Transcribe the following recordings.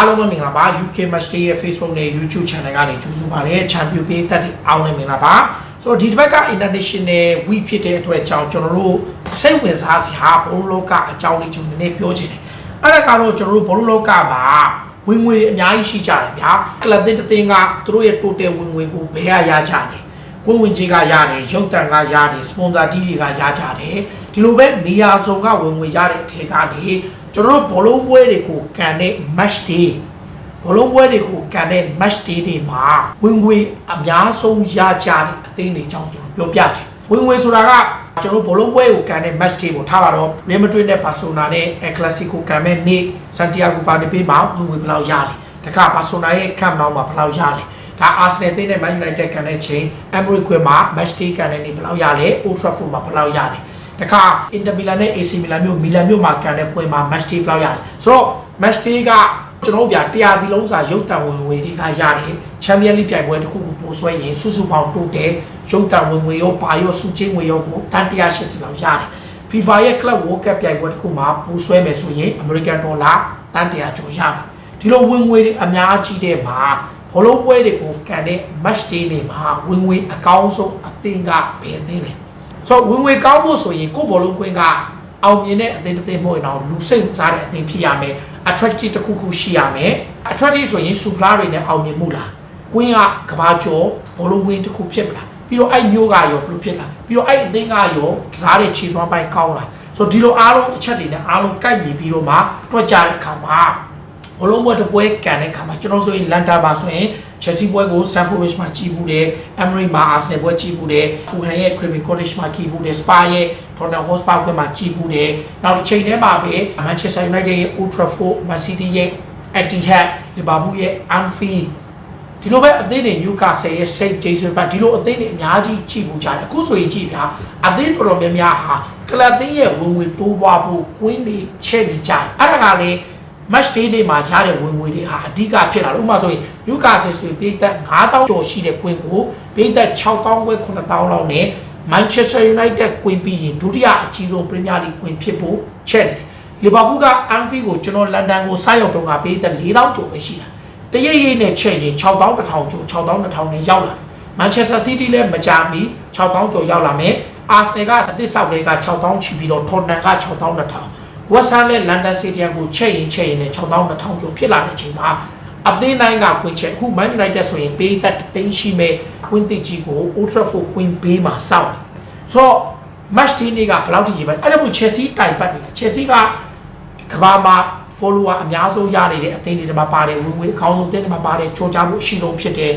အားလုံးပဲမင်္ဂလာပါ UK Match Day ရဲ့ Facebook နဲ့ YouTube Channel ကနေကြိုဆိုပါရစေ။ Champion ပေးသက်တဲ့အားလုံးမင်္ဂလာပါ။ဆိုတော့ဒီတစ်ပတ်က International Week ဖြစ်တဲ့အတွက်ကြောင့်ကျွန်တော်တို့စိတ်ဝင်စားစရာဘုံလောကအကြောင်းလေးကျွန်တော်နည်းနည်းပြောချင်တယ်။အဲ့ဒါကတော့ကျွန်တော်တို့ဘုံလောကမှာဝင်ငွေအများကြီးရှိကြတယ်ဗျာ။ကလပ်တစ်တင်းကသူတို့ရဲ့ total ဝင်ငွေကိုဘယ်ကရကြလဲ။ကိုဝင်ကြီးကရတယ်ရုပ်တံကရတယ်စပွန်ဆာတီးတွေကရကြတယ်ဒီလိုပဲနေရာစုံကဝင်ငွေရတဲ့အထက်ကနေ ကျွန်တော်တို့ဘောလုံးပွဲတွေကိုကန်တဲ့ match day ဘောလုံးပွဲတွေကိုကန်တဲ့ match day တွေမှာဝင်ငွေအများဆုံးရကြတဲ့အသင်းတွေအကြောင်းကျွန်တော်ပြောပြချင်ဝင်ငွေဆိုတာကကျွန်တော်ဘောလုံးပွဲကိုကန်တဲ့ match day ကိုထားပါတော့ Real Madrid နဲ့ Barcelona နဲ့ El Clasico ကန်မဲ့နေ့ Santiago Bernabeu မှာဝင်ငွေဘယ်လောက်ရလဲတခါ Barcelona ရဲ့ Camp Nou မှာဘယ်လောက်ရလဲဒါ Arsenal တင်းနဲ့ Man United ကန်တဲ့ချိန် Emirates ခွဲမှာ match day ကန်တဲ့နေ့ဘယ်လောက်ရလဲ Old Trafford မှာဘယ်လောက်ရလဲ တခါ Inter Milan နဲ့ AC Milan မျိုး Milan မျိုးမှာကန်တဲ့ပွဲမှာ match day ဘယ်လောက်ရလဲဆိုတော့ match day ကကျွန်တော်တို့ဗျာတရားဒီလုံးစာရုပ်တံဝင်ငွေတွေကရတယ်ချန်ပီယံလိပြိုင်ပွဲတစ်ခုကိုပို့ဆွဲရင်စုစုပေါင်းတိုးတယ်ရုပ်တံဝင်ငွေရောဘာရောစုချင်းငွေရောကိုတန်180လောက်ရတယ် FIFA ရဲ့ Club World Cup ပြိုင်ပွဲတစ်ခုမှာပို့ဆွဲမယ်ဆိုရင် American Dollar တန်100ကျော်ရမယ်ဒီလိုဝင်ငွေတွေအများကြီးတဲ့မှာဘောလုံးပွဲတွေကိုကန်တဲ့ match day တွေမှာဝင်ငွေအကောင်းဆုံးအသင်းကဘယ်အသင်းလဲ ဆိုတော့ဝင်ငွေကောင်းဖို့ဆိုရင်ကိုယ့်ဘောလုံးကွင်းကအောင်မြင်တဲ့အသင်းတစ်သင်းမဟုတ်ရင်တော့လူစိတ်ဝင်စားတဲ့အသင်းဖြစ်ရမယ် attractive တစ်ခုခုရှိရမယ် attractive ဆိုရင် supplier တွေနဲ့အောင်မြင်မှုလားကွင်းကကဘာကျော်ဘောလုံးကွင်းတစ်ခုဖြစ်မလားပြီးတော့အဲ့မျိုးကရောဘယ်လိုဖြစ်လားပြီးတော့အဲ့အသင်းကရောကစားတဲ့ခြေစွမ်းပိုင်းကောင်းလားဆိုတော့ဒီလိုအားလုံးအချက်တွေနဲ့အားလုံးကိုက်ညီပြီးတော့မှတွက်ကြတဲ့အခါမှာဘလုံးပွဲတစ်ပွဲကန်တဲ့အခါမှာကျွန်တော်ဆိုရင်လန်တာပါဆိုရင် Chelsea ပွဲကို Stamford Bridge မှာကြည့်ဘူးတယ် Emirates မှာ Arsenal ပွဲကြည့်ဘူးတယ် Fulham ရဲ့ Craven Cottage မှာကြည့်ဘူးတယ် Spa ရဲ့ Tottenham Hotspur ပွဲမှာကြည့်ဘူးတယ်နောက်တစ်ချိန်တည်းမှာပဲ Manchester United ရဲ့ Old Trafford Man City ရဲ့ Etihad Liverpool ရဲ့ Anfield ဒီလိုပဲအသင်းတွေ Newcastle ရဲ့ St Jason ပါဒီလိုအသင်းတွေအများကြီးကြည့်မှုကြတယ်အခုဆိုရင်ကြည့်ဗျာအသင်းတော်တော်များများဟာကလပ်သင်းရဲ့ဝင်ဝင်တိုးပွားဖို့ကွင်းတွေချက်နေကြတယ်အဲ့ဒါကလည်း match day နေ့မှာရတဲ့ဝင်ငွေတွေဟာအဓိကဖြစ်လာတယ်ဥပမာဆိုရင် Newcastle ဆိုရင်ပြည်သက်9000ကျော်ရှိတဲ့ကွင်းကိုပြည်သက်6000ခွဲ9000လောက်နဲ့ Manchester United ကွင်းပြီးရင်ဒုတိယအကြီးဆုံး Premier League ကွင်းဖြစ်ဖို့ချက်တယ်လီဗာပူးက Anfield ကိုကျွန်တော်လန်ဒန်ကိုဆိုက်ရောက်တော့ကပြည်သက်4000ကျော်ပဲရှိတာတရိပ်ရိပ်နဲ့ချက်ရင်6000 1000ကျော်6000 2000နဲ့ရောက်လာတယ် Manchester City လည်းမကြမီ6000ကျော်ရောက်လာမယ် Arsenal ကအသစ်ဆောက်တွေက6000ချီပြီးတော့ Tottenham က6000 2000 West Ham နဲ့ London Stadium ကိုချက်ရင်ချက်ရင်နဲ့6000 2000ကျော်ဖြစ်လာတဲ့အချိန်မှာအသင်းတိုင်းကကွင်းချက်အခု Man United ဆိုရင်ပေးသက်သိန်းရှိမဲ့ကွင်းတစ်ကြီးကို Old Trafford ကွင်းဘေးမှာစောင့်တယ်ဆိုတော့ match day နေ့ကဘယ်လောက်ထိကြီးပဲအဲ့ဒါမို့ Chelsea တိုင်ပတ်နေတာ Chelsea ကကဘာမှာ follower အများဆုံးရနေတဲ့အသင်းတွေမှာပါတယ်ဝင်ဝင်အကောင်းဆုံးအသင်းတွေမှာပါတယ်ချိုးချမှုအရှိဆုံးဖြစ်တဲ့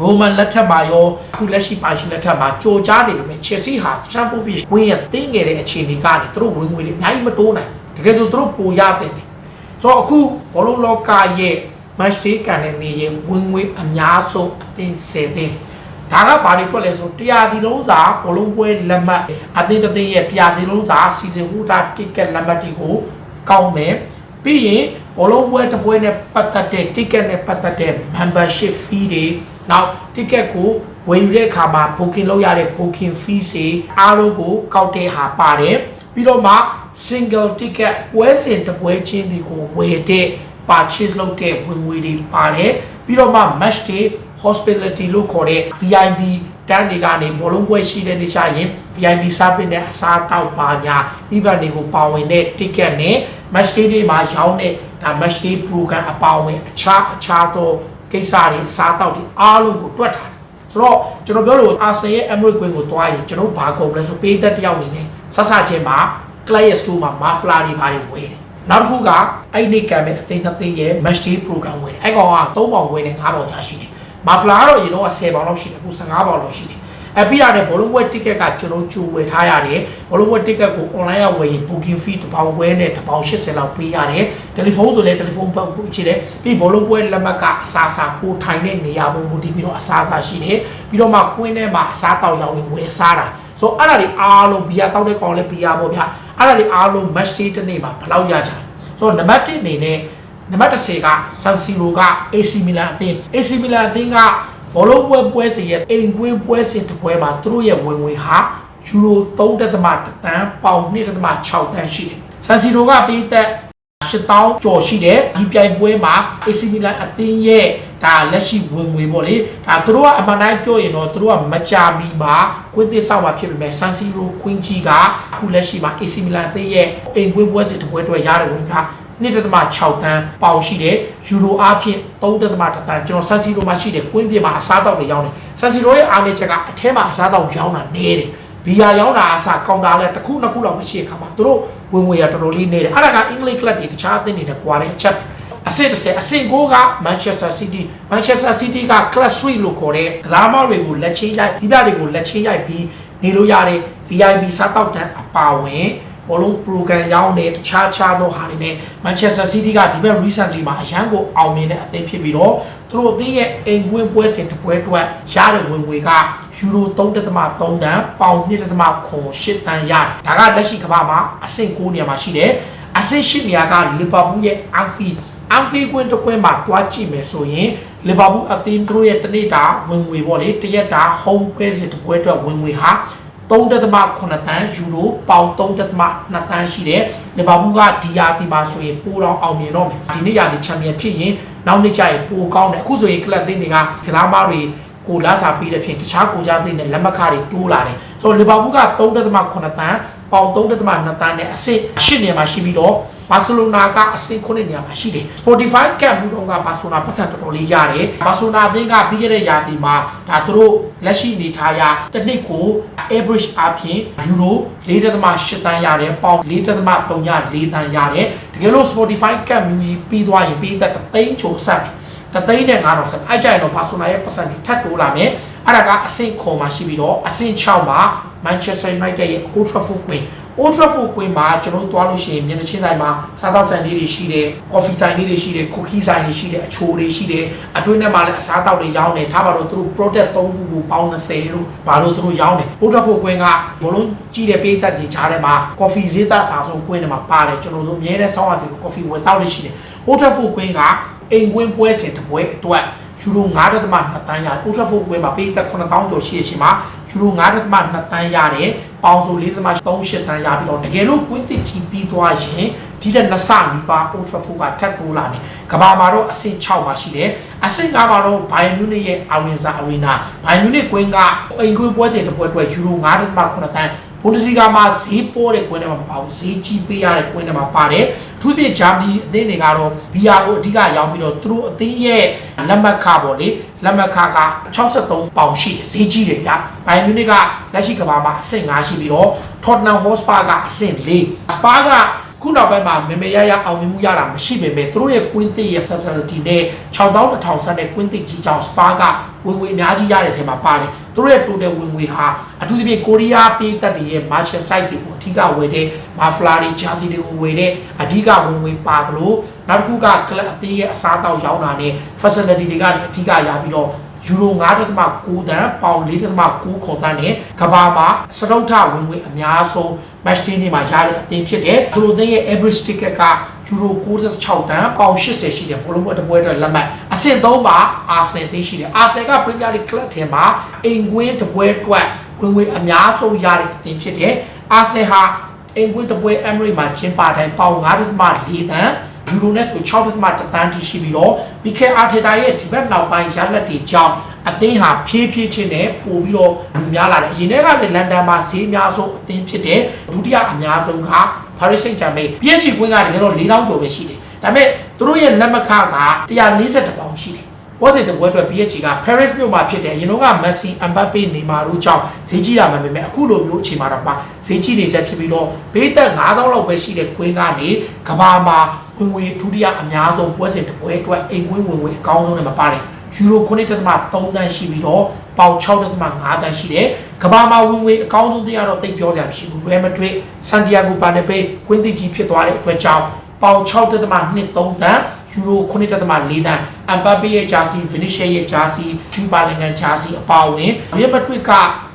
ရိုမန်လက်ထက်မှာရောအခုလက်ရှိပါရှင်လက်ထက်မှာကြိုကြားနေပေမဲ့ Chelsea ဟာ Stamford Bridge ဝင်းရတင်းငယ်တဲ့အခြေအနေကနေသူတို့ဝင်ငွေတွေအများကြီးမတိုးနိုင် တကယ်ဆိုသူတို့ပိုရတယ်ဆိုတော့အခုဘောလုံးလောကရဲ့ match day ကန်တဲ့နေရင်ဝင်ငွေအများဆုံးအသင်း10သင်းဒါကဘာတွေတွက်လဲဆိုတရားဒီလုံးစာဘောလုံးပွဲလက်မှတ်အသင်းတစ်သင်းရဲ့တရားဒီလုံးစာ season holder ticket လက်မှတ်တွေကိုကောင်းမယ်ပြီးရင်ဘောလုံးပွဲတစ်ပွဲနဲ့ပတ်သက်တဲ့ ticket နဲ့ပတ်သက်တဲ့ membership fee တွေနောက် ticket ကိုဝယ်ယူတဲ့အခါမှာ booking လုပ်ရတဲ့ booking fees တွေအားလုံးကိုကောက်တဲ့ဟာပါတယ်ပြီးတော့မှ single ticket ပွဲစဉ်တစ်ပွဲချင်းဒီကိုဝယ်တဲ့ purchase လုပ်တဲ့ဝင်ငွေတွေပါတယ်ပြီးတော့မှ match day hospitality လို့ခေါ်တဲ့ VIP တန်းတွေကနေဘောလုံးပွဲရှိတဲ့နေချရင် VIP service နဲ့အစားတောက်ပါညာ event တွေကိုပါဝင်တဲ့ ticket နဲ့ match day တွေမှာရောင်းတဲ့ဒါ match day program အပါဝင်အခြားအခြားသောကိစ္စတွေအစားတောက်တွေအားလုံးကိုတွက်ထားတယ်ဆိုတော့ကျွန်တော်ပြောလို့ Arsenal ရဲ့ Emirates Queen ကိုတွားရင်ကျွန်တော်ဘာကုန်လဲဆိုပေးသက်တယောက်အနေနဲ့ဆက်ဆချင်းမှာ Client Store မှာ Mafla တွေဘာတွေဝယ်တယ်နောက်တစ်ခုကအဲ့ဒီကံမဲ့အသိနှစ်သိရဲ့ match day program ဝင်တယ်အဲ့ကောင်က3ပေါင်ဝင်တယ်5ပေါင်ကြာရှိတယ်မာဖလာကတော့အရင်တော့10ပေါင်လောက်ရှိတယ်အခု15ပေါင်လောက်ရှိတယ် အဲပြီးရတယ်ဘောလုံးပွဲ ticket ကကျွန်တော်ကြိုဝယ်ထားရတယ်ဘောလုံးပွဲ ticket ကို online ကဝယ်ရင် booking fee တစ်ပေါင်ဝယ်နဲ့တစ်ပေါင်80လောက်ပေးရတယ်တယ်လီဖုန်းဆိုလည်းတယ်လီဖုန်းပေါက်ပို့ချတယ်ပြီးဘောလုံးပွဲလက်မှတ်ကအစားအစာကိုထိုင်တဲ့နေရာပုံမူတည်ပြီးတော့အစားအစာရှိတယ်ပြီးတော့မှကွင်းထဲမှာအစားတောက်ရောက်ရင်ဝယ်စားတာဆိုအဲ့ဒါတွေအားလုံးဘီယာတောက်တဲ့ကောင်လည်းဘီယာပေါ့ဗျာအဲ့ဒါတွေအားလုံး match day တစ်နေ့မှာဘယ်လောက်ရကြလဲဆိုတော့နံပါတ်1အနေနဲ့နံပါတ်10က San Siro က AC Milan အသင်း AC Milan အသင်းက ဘောလုံးပွဲပွဲစဉ်ရဲ့အိမ်ကွင်းပွဲစဉ်တစ်ပွဲမှာသူတို့ရဲ့ဝင်ဝင်ဟာယူရို3.1တန်းပေါင်2.6တန်းရှိတယ်။ San Siro ကပေးသက်8000ကျော်ရှိတယ်ဒီပြိုင်ပွဲမှာ AC Milan အသင်းရဲ့ဒါလက်ရှိဝင်ငွေပေါ့လေဒါသူတို့ကအမှန်တိုင်းပြောရင်တော့သူတို့ကမကြာမီမှာကွင်းသစ်ဆောက်မှာဖြစ်ပေမဲ့ San Siro ကွင်းကြီးကအခုလက်ရှိမှာ AC Milan အသင်းရဲ့အိမ်ကွင်းပွဲစဉ်တစ်ပွဲအတွက်ရတဲ့ဝင်က1.6တန်းပေါင်ရှိတယ်ယူရိုအားဖြင့်3.1တန်းကျွန်တော်ဆန်စီရိုမှာရှိတယ်ကွင်းပြင်မှာအစားတောက်တွေရောင်းတယ်ဆန်စီရိုရဲ့အားနည်းချက်ကအထဲမှာအစားတောက်ရောင်းတာနည်းတယ်ဘီယာရောင်းတာအစားကောင်တာလဲတစ်ခုနှစ်ခုလောက်မရှိတဲ့ခါမှာသူတို့ဝင်ငွေရတော်တော်လေးနေတယ်အဲ့ဒါကအင်္ဂလိပ်ကလပ်တွေတခြားအသင်းတွေနဲ့ကွာတဲ့အချက်အဆင့်30အဆင့်9က Manchester City Manchester City က Class 3လို့ခေါ်တဲ့ကစားမတွေကိုလက်ချင်းရိုက်ဒီပြတွေကိုလက်ချင်းရိုက်ပြီးနေလို့ရတဲ့ VIP စားတောက်တန်းအပါဝင် ဘောလုံး program ရောင်းတဲ့တခြားခြားသောဟာတွေနဲ့ Manchester City ကဒီဘက် recently မှာအရန်ကိုအောင်မြင်တဲ့အသင်းဖြစ်ပြီးတော့သူတို့အသင်းရဲ့အိမ်ကွင်းပွဲစဉ်တစ်ပွဲအတွက်ရတဲ့ဝင်ငွေကယူရို3.3တန်းပေါင်2.8တန်းရတယ်ဒါကလက်ရှိကမ္ဘာမှာအဆင့်9နေရာမှာရှိတယ်အဆင့်10နေရာကလီဗာပူးရဲ့ Anfield အန်ဖီကွင်းတစ်ခွင်းမှာတွားကြည့်မယ်ဆိုရင်လီဗာပူးအသင်းတို့ရဲ့တနေ့တာဝင်ငွေပေါ့လေတရက်တာ home ပွဲစဉ်တစ်ပွဲအတွက်ဝင်ငွေဟာ 3.8တန်းယူရိုပေါင်3.2တန်းရှိတယ်လီဗာပူးကဒီယာတီမှာဆိုရင်ပိုတော့အောင်မြင်တော့မယ်ဒီနေ့ရာဒီချန်ပီယံဖြစ်ရင်နောက်နေ့ကျရင်ပိုကောင်းတယ်အခုဆိုရင်ကလပ်သင်းတွေကကစားမတွေကိုလာစားပြီးတဲ့ဖြင့်တခြားကိုကြစိတ်နဲ့လက်မခတွေတိုးလာတယ်ဆိုတော့လီဗာပူးက3.8တန်းပေါင်3.2တန်းနဲ့အဆင့်8နေရာမှာရှိပြီးတော့ ဘာစီလိုနာကအဆင့်9နေရာမှာရှိတယ် Spotify ကပ်မှုတော့ကဘာစီလိုနာပတ်စံတော်တော်လေးရတယ်ဘာစီလိုနာအသင်းကပြီးခဲ့တဲ့ရာသီမှာဒါသူတို့လက်ရှိအနေထားရတစ်နှစ်ကို average အပြင်ယူရို4.8တန်းရတယ်ပေါင်4.34တန်းရတယ်တကယ်လို့ Spotify ကပ်မှုကြီးပြီးသွားရင်ပြီးသက်သိန်းချိုဆက်မယ်တသိန်းနဲ့9000ဆက်အဲ့ကြရင်တော့ဘာဆိုနာရဲ့ပတ်စံတွေထပ်တိုးလာမယ်အဲ့ဒါကအဆင့်ခေါ်မှာရှိပြီးတော့အဆင့်6မှာ Manchester United ရဲ့ Old Trafford Queen Old Trafford Queen မှာကျွန်တော်တို့သွားလို့ရှိရင်မျက်နှာချင်းဆိုင်မှာစားသောက်ဆိုင်လေးတွေရှိတယ်။ coffee ဆိုင်လေးတွေရှိတယ်။ cookie ဆိုင်တွေရှိတယ်။အချိုတွေရှိတယ်။အတွင်းထဲမှာလည်းအစားအသောက်တွေရောင်းတယ်။ထားပါတော့သူတို့ product 3ခုကိုပေါင်း20လို့ဘာလို့သူတို့ရောင်းတယ်။ Old Trafford Queen ကဘလုံးကြည့်တဲ့ပေးသက်ကြီးချားထဲမှာ coffee ဈေးသက်တာဆုံး Queen ထဲမှာပါတယ်ကျွန်တော်တို့အများနဲ့ဆောင်းရတယ်လို့ coffee ဝယ်တောက်လို့ရှိတယ်။ Old Trafford Queen ကအိမ်ကွင်းပွဲစဉ်တစ်ပွဲအတွက်ယူရို9.2တန်းရတယ်။ Old Trafford ပွဲမှာပေးသက်9000ကျော်ရှိတဲ့အချိန်မှာယူရို9.2တန်းရတယ်။ပေါင်ဆို4.38တန်းရပြီးတော့တကယ်လို့ကွင်းတစ်ချီပြီးသွားရင်ဒီတဲ့နှစ်ဆနီးပါ Old Trafford ကထပ်တိုးလာမယ်။ကဘာမှာတော့အဆင့်6မှာရှိတယ်။အဆင့်9မှာတော့ Bayern Munich ရဲ့ Allianz Arena Bayern Munich ကွင်းကအိမ်ကွင်းပွဲစဉ်တစ်ပွဲအတွက်ယူရို9.8တန်း ဘုန်ဒစလီဂါမှာဈေးပေါ်တဲ့ကွင်းထဲမှာမပါဘူးဈေးကြီးပေးရတဲ့ကွင်းထဲမှာပါတယ်အထူးဖြင့်ဂျာမနီအသင်းတွေကတော့ဘီယာကိုအဓိကရောင်းပြီးတော့သူတို့အသင်းရဲ့လက်မှတ်ခပေါ့လေလက်မှတ်ခက63ပေါင်ရှိတယ်ဈေးကြီးတယ်ဗျဘိုင်မြူနစ်ကလက်ရှိကမ္ဘာမှာအဆင့်5ရှိပြီးတော့ Tottenham Hotspur ကအဆင့်4စပါက ခုနောက်ပိုင်းမှာမေမေရရအောင်မြင်မှုရတာမရှိပေမဲ့သူတို့ရဲ့ကွင်းတစ်ရဲ့ facility နဲ့6000ဆန်းတဲ့ကွင်းတစ်ကြီးကြောင့် Spa ကဝင်ငွေအများကြီးရတဲ့အချိန်မှာပါတယ်သူတို့ရဲ့ total ဝင်ငွေဟာအထူးသဖြင့်ကိုရီးယားပေးသက်တွေရဲ့ market site တွေကိုအထူးကဝယ်တဲ့ mafla တွေ jersey တွေကိုဝယ်တဲ့အဓိကဝင်ငွေပါသလိုနောက်တစ်ခုက club အသင်းရဲ့အစားအသောက်ရောင်းတာနဲ့ facility တွေကနေအဓိကရပြီးတော့ ယူရို9.9တန်းပေါင်4.9ခွန်တန်းနဲ့ကဘာမှာစတုထဝင်ငွေအများဆုံး match day နေ့မှာရတဲ့အသင်းဖြစ်တယ်သူတို့အသင်းရဲ့ average ticket ကယူရို96တန်းပေါင်80ရှိတယ်ဘလုံးပွဲတစ်ပွဲအတွက်လက်မှတ်အဆင့်3မှာ Arsenal အသင်းရှိတယ် Arsenal က Premier League club ထဲမှာအိမ်ကွင်းတစ်ပွဲအတွက်ဝင်ငွေအများဆုံးရတဲ့အသင်းဖြစ်တယ် Arsenal ဟာအိမ်ကွင်းတစ်ပွဲ Emirates မှာကျင်းပတိုင်းပေါင်9.4တန်း ယူရိုနဲ့ဆို6.1တန်းတိရှိပြီးတော့မီခဲအာတီတာရဲ့ဒီဘက်နောက်ပိုင်းရလက်တွေကြောင့်အသင်းဟာဖြည်းဖြည်းချင်းနဲ့ပို့ပြီးတော့လူများလာတယ်။အရင်တည်းကလည်းလန်ဒန်မှာဈေးအများဆုံးအသင်းဖြစ်တဲ့ဒုတိယအများဆုံးက Paris Saint-Germain PSG ကွင်းကတကယ်တော့4000ကျော်ပဲရှိတယ်။ဒါပေမဲ့သူတို့ရဲ့လက်မခက140ပေါင်ရှိတယ်။ ပွဲစဉ်တစ်ပွဲအတွက် PSG က Paris မြို့မှာဖြစ်တယ်။ရင်တော့က Messi, Mbappe, Neymar တို့ကြောင့်ဈေးကြီးတာမှန်ပေမဲ့အခုလိုမျိုးအချိန်မှာတော့ပါဈေးကြီးနေဆက်ဖြစ်ပြီးတော့ဘေးသက်9000လောက်ပဲရှိတဲ့ကွင်းကနေကဘာမှာဝင်ငွေဒုတိယအများဆုံးပွဲစဉ်တစ်ပွဲအတွက်အိမ်ကွင်းဝင်ငွေအကောင်းဆုံးနဲ့မှာပါတယ်။ယူရို9.3တန်းရှိပြီးတော့ပေါင်6.5တန်းရှိတယ်။ကဘာမှာဝင်ငွေအကောင်းဆုံးတရားတော့တိတ်ပြောစရာမရှိဘူး။ Real Madrid, Santiago Bernabeu ကွင်းသစ်ကြီးဖြစ်သွားတဲ့အတွက်ကြောင့်ပေါင်6.23တန်း ယူရို9.4တန်းအမ်ဘပေရဲ့ဂျာစီဗီနီရှယ်ရဲ့ဂျာစီဂျူပါလင်ဂန်ဂျာစီအပါအဝင်ရီယယ်မက်ဒရစ်က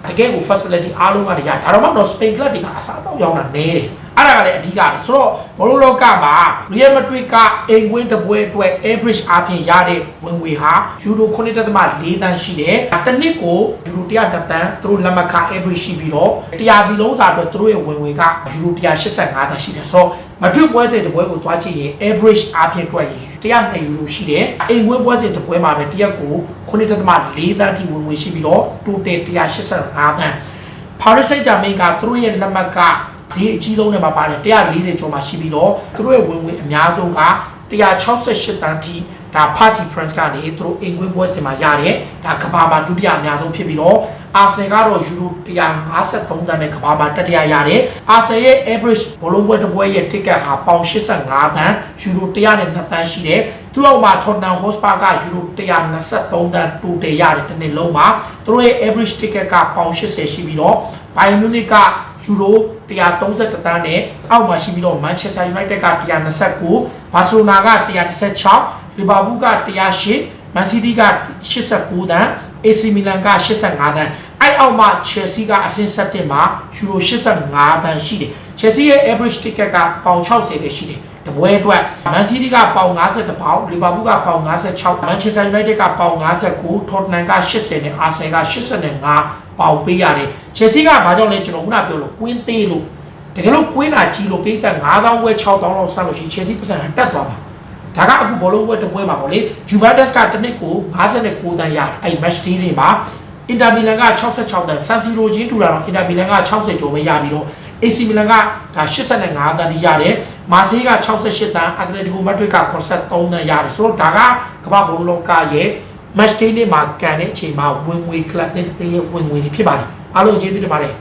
တကယ်ကို facility အားလုံးကတည်းကဒါတော့မှတော့ Spain club တွေကအစားတော့ရောင်းတာနည်းတယ် အဲ့ဒါကလည်းအဓိကပဲဆိုတော့ဘောလုံးလောကမှာ Real Madrid ကအိမ်ဝင်းတစ်ပွဲအတွက် average အပြင်ရတဲ့ဝင်ငွေဟာယူရို9.4တန်းရှိတယ်တစ်နှစ်ကိုယူရို100တန်းသူတို့လက်မှတ်ခ average ရှိပြီးတော့တရားဒီလုံးစာအတွက်သူတို့ရဲ့ဝင်ငွေကယူရို185တန်းရှိတယ်ဆိုတော့မတွစ်ပွဲစဉ်တစ်ပွဲကိုသွားကြည့်ရင် average အပြင်အတွက်102ယူရိုရှိတယ်အိမ်ဝင်းပွဲစဉ်တစ်ပွဲမှာပဲတစ်ရက်ကို9.4တန်းထိဝင်ငွေရှိပြီးတော့ total 185တန်း Paris Saint-Germain ကသူတို့ရဲ့လက်မှတ်က ဈေးအကြီးဆုံးနဲ့မှာပါတယ်140ကျော်မှာရှိပြီးတော့သူတို့ရဲ့ဝင်ငွေအများဆုံးက168တန်းထိဒါ Party France ကနေသူတို့အိမ်ကွင်းပွဲစဉ်မှာရတယ်ဒါကဘာမှာဒုတိယအများဆုံးဖြစ်ပြီးတော့ Arsenal ကတော့ယူရို153တန်းနဲ့ကဘာမှာတတိယရတယ် Arsenal ရဲ့ average ဘောလုံးပွဲတစ်ပွဲရဲ့ ticket ဟာပေါင်85တန်းယူရို102တန်းရှိတယ်သူတို့မှာ Tottenham Hotspur ကယူရို123တန်းတူတယ်ရတယ်တစ်နှစ်လုံးမှာသူတို့ရဲ့ average ticket ကပေါင်80ရှိပြီးတော့ Bayern Munich က ယူရို131တန်းနဲ့အောက်မှာရှိပြီးတော့ Manchester United က129 Barcelona က116 Liverpool က108 Man City က89တန်း AC Milan က85တန်းအဲ့အောက်မှာ Chelsea ကအဆင့်7မှာယူရို85တန်းရှိတယ် Chelsea ရဲ့ average ticket ကပေါင်60ပဲရှိတယ်တပွဲအတွက် Man City ကပေါင်50ပေါင် Liverpool ကပေါင်56 Manchester United ကပေါင်59 Tottenham က80နဲ့ Arsenal က85 ပေါင်ပေးရတယ် Chelsea ကဘာကြောင့်လဲကျွန်တော်ခုနပြောလို့ Queen သေးလို့တကယ်လို့ကွင်းတာကြီးလို့ပိတ်သက်9000ဝဲ6000လောက်ဆက်လို့ရှိရင် Chelsea ပတ်စံတက်သွားမှာဒါကအခုဘောလုံးပွဲတစ်ပွဲမှာပေါ့လေ Juventus ကတစ်နှစ်ကို59တန်းရတယ်အဲ့ match day တွေမှာ Inter Milan က66တန်း San Siro ချင်းတူတာတော့ Inter Milan က60ကျော်ပဲရပြီးတော့ AC Milan ကဒါ85တန်းထိရတယ်မာဆေးက68တန်း Atletico Madrid က83တန်းရတယ်ဆိုတော့ဒါကကမ္ဘာဘောလုံးလောကရဲ့ match day နေ့မှာကန်တဲ့အချိန်မှာဝင်ငွေ club တဲ့တဲ့ရဲ့ဝင်ငွေတွေဖြစ်ပါတယ်အားလုံးကျေးဇူးတင်ပါတယ်